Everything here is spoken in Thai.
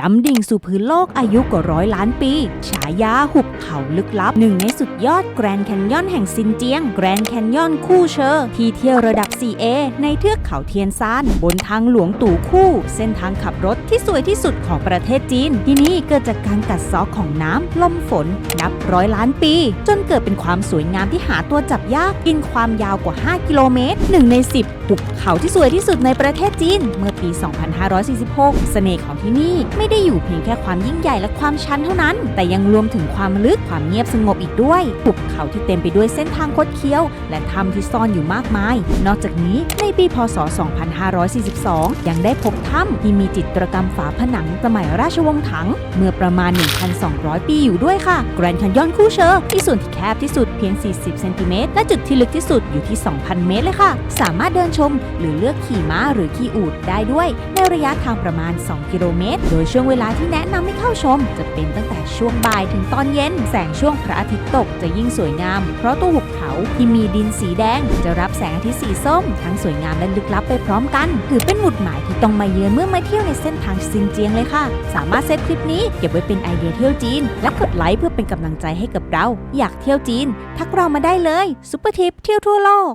ดำดิ่งสู่พื้นโลกอายุกว่าร้อยล้านปี ฉายาหุบเขาลึกลับ หนึ่งในสุดยอดแกรนด์แคนยอนแห่งซินเจียง แกรนด์แคนยอนคู่เชอร์ที่เที่ยวระดับ 4A ในเทือกเขาเทียนซาน บนทางหลวงตู่คู่ เส้นทางขับรถที่สวยที่สุดของประเทศจีน ที่นี่เกิดจากการกัดเซอกของน้ำลมฝน นับร้อยล้านปี จนเกิดเป็นความสวยงามที่หาตัวจับยากกินความยาวกว่า 5 กิโลเมตร1ใน 10 หุบเขาที่สวยที่สุดในประเทศจีน เมื่อปี 2546 เสน่ห์ของที่นี่ไม่ได้อยู่เพียงแค่ความยิ่งใหญ่และความชันเท่านั้น แต่ยังรวมถึงความลึกความเงียบสงบอีกด้วยหุบเขาที่เต็มไปด้วยเส้นทางคดเคี้ยว และถ้ำที่ซ่อนอยู่มากมาย นอกจากนี้ในปีพศ 2542 ยังได้พบถ้ำที่มีจิตรกรรมฝาผนังสมัยราชวงศ์ถัง เมื่อประมาณ 1,200 ปีอยู่ด้วยค่ะแกรนด์ a นยอนคู่เชอร์ที่ส่วนที่แคบที่สุดเพียง 40 เซนติเมตรและจุดที่ลึกที่สุดอยู่ที่ 2,000 เมตรเลยค่ะ สามารถเดินชม หรือเลือกขี่ม้าหรือขี่อูฐได้ด้วย ในระยะทางประมาณ 2 กิโลเมตร โดยช่วงเวลาที่แนะนำให้เข้าชม จะเป็นตั้งแต่ช่วงบ่ายถึงตอนเย็น แสงช่วงพระอาทิตย์ตกจะยิ่งสวยงาม เพราะตัวหุบเขาที่มีดินสีแดง จะรับแสงอาทิตย์สีส้ม ทั้งสวยงามและลึกลับไปพร้อมกัน ถือเป็นหมุดหมายที่ต้องมาเยือนเมื่อมาเที่ยวในเส้นทางซินเจียงเลยค่ะ สามารถเซฟคลิปนี้เก็บไว้เป็นไอเดียเที่ยวจีน และกดไลค์เพื่อเป็นกำลังใจให้กับเรา อยากเที่ยวจีน ทักเรามาได้เลยซุปเปอร์ทิปเที่ยวทั่วโลก